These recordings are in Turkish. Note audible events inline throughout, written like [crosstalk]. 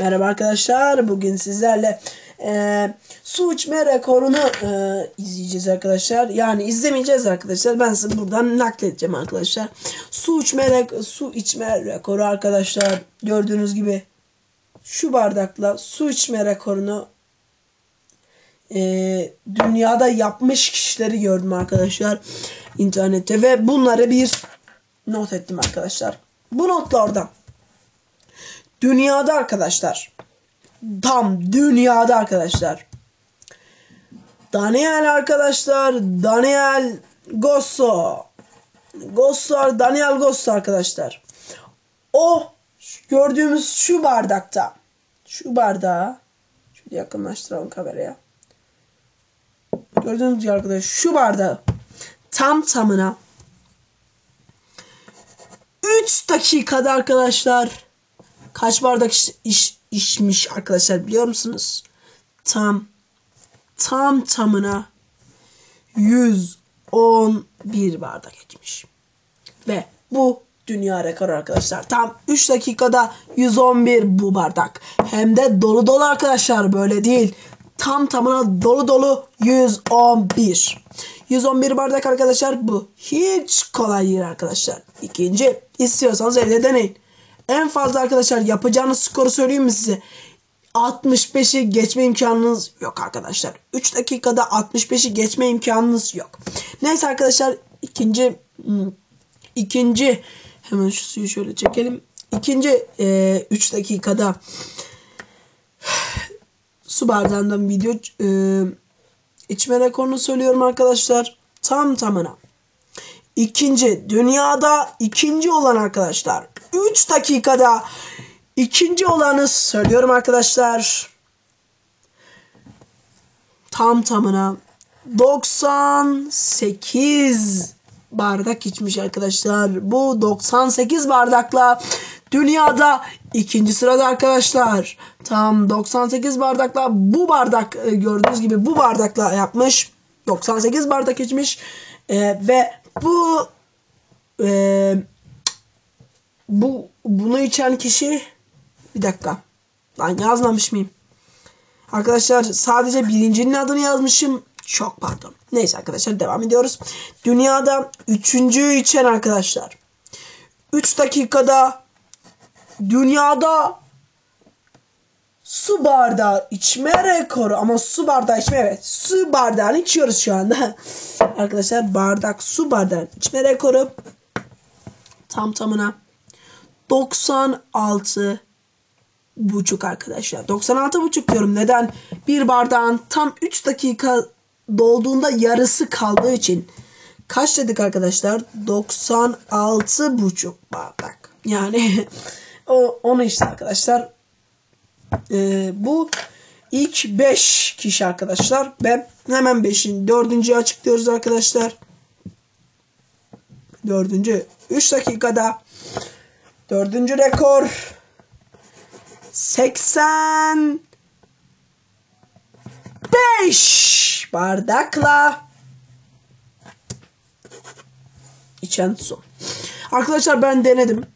Merhaba arkadaşlar. Bugün sizlerle e, su içme rekorunu e, izleyeceğiz arkadaşlar. Yani izlemeyeceğiz arkadaşlar. Ben size buradan nakledeceğim arkadaşlar. Su içme su içme rekoru arkadaşlar. Gördüğünüz gibi şu bardakla su içme rekorunu e, dünyada yapmış kişileri gördüm arkadaşlar internette ve bunları bir not ettim arkadaşlar. Bu notlardan dünyada arkadaşlar. Tam dünyada arkadaşlar. Daniel arkadaşlar Daniel Gosso. Gosso Daniel Gosso arkadaşlar. O gördüğümüz şu bardakta şu bardağı şöyle yakınlaştıralım kameraya. Gördüğünüz gibi arkadaşlar şu bardağı tam tamına 3 dakikada arkadaşlar kaç bardak iş, iş, içmiş arkadaşlar biliyor musunuz? Tam tam tamına 111 bardak içmiş. Ve bu dünya rekoru arkadaşlar. Tam 3 dakikada 111 bu bardak. Hem de dolu dolu arkadaşlar böyle değil. Tam tamına dolu dolu 111. 111 bardak arkadaşlar bu. Hiç kolay değil arkadaşlar. İkinci istiyorsanız evde deneyin. En fazla arkadaşlar yapacağınız skoru söyleyeyim mi size? 65'i geçme imkanınız yok arkadaşlar. 3 dakikada 65'i geçme imkanınız yok. Neyse arkadaşlar ikinci hmm, ikinci hemen şu suyu şöyle çekelim. İkinci 3 dakikada [sighs] su bardağından video e, içme rekorunu söylüyorum arkadaşlar. Tam tamına. İkinci dünyada ikinci olan arkadaşlar 3 dakikada ikinci olanı söylüyorum arkadaşlar. Tam tamına 98 bardak içmiş arkadaşlar. Bu 98 bardakla dünyada ikinci sırada arkadaşlar. Tam 98 bardakla bu bardak e, gördüğünüz gibi bu bardakla yapmış. 98 bardak içmiş. Ee, ve bu bu bunu içen kişi bir dakika. Lan yazmamış mıyım? Arkadaşlar sadece birincinin adını yazmışım. Çok pardon. Neyse arkadaşlar devam ediyoruz. Dünyada üçüncüyü içen arkadaşlar. 3 dakikada dünyada su bardağı içme rekoru ama su bardağı içme evet su bardağını içiyoruz şu anda [laughs] arkadaşlar bardak su bardağı içme rekoru tam tamına 96 buçuk arkadaşlar. 96 buçuk diyorum. Neden? Bir bardağın tam 3 dakika dolduğunda yarısı kaldığı için. Kaç dedik arkadaşlar? 96 buçuk bardak. Yani [laughs] o, onu işte arkadaşlar ee, bu ilk 5 kişi arkadaşlar. Ve hemen 5'in dördüncüyü açıklıyoruz arkadaşlar. Dördüncü 3 dakikada dördüncü rekor 85 bardakla içen su. Arkadaşlar ben denedim.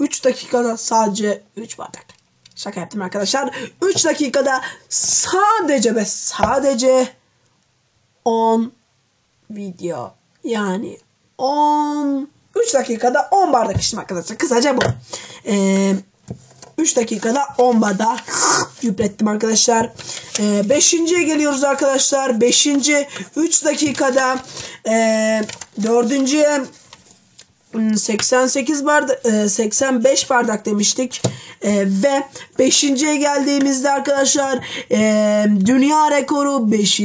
3 dakikada sadece 3 bardak. Şaka yaptım arkadaşlar. 3 dakikada sadece ve sadece 10 video. Yani 10 3 dakikada 10 bardak içtim arkadaşlar. Kısaca bu. Ee, 3 dakikada 10 bardak yüplettim arkadaşlar. 5. Ee, geliyoruz arkadaşlar. 5. 3 dakikada e, 4. 88 bardak 85 bardak demiştik e, ve 5.ye geldiğimizde arkadaşlar e, dünya rekoru 5.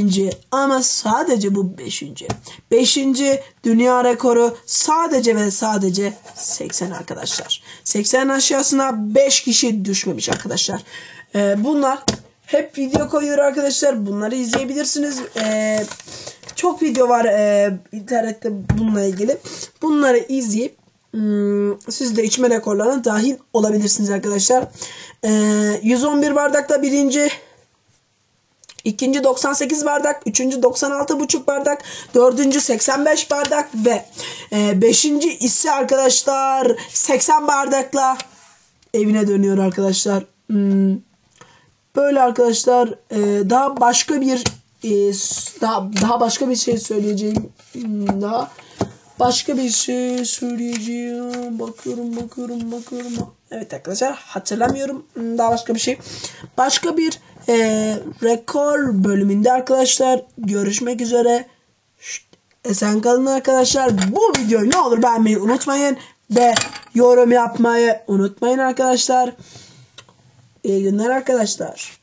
ama sadece bu 5. 5. dünya rekoru sadece ve sadece 80 arkadaşlar 80 aşağısına 5 kişi düşmemiş arkadaşlar e, bunlar hep video koyuyor arkadaşlar bunları izleyebilirsiniz eee çok video var e, internette bununla ilgili. Bunları izleyip hmm, siz de içme rekorlarına dahil olabilirsiniz arkadaşlar. E, 111 bardakta birinci İkinci 98 bardak, üçüncü 96 buçuk bardak, dördüncü 85 bardak ve e, beşinci ise arkadaşlar 80 bardakla evine dönüyor arkadaşlar. Hmm, Böyle arkadaşlar e, daha başka bir e, daha, daha başka bir şey söyleyeceğim. Hmm, Daha başka bir şey söyleyeceğim. Bakıyorum bakıyorum bakıyorum. Evet arkadaşlar hatırlamıyorum. Hmm, Daha başka bir şey. Başka bir e, rekor bölümünde arkadaşlar görüşmek üzere. Şşt, esen kalın arkadaşlar. Bu videoyu ne olur beğenmeyi unutmayın. Ve yorum yapmayı unutmayın arkadaşlar. İyi günler arkadaşlar.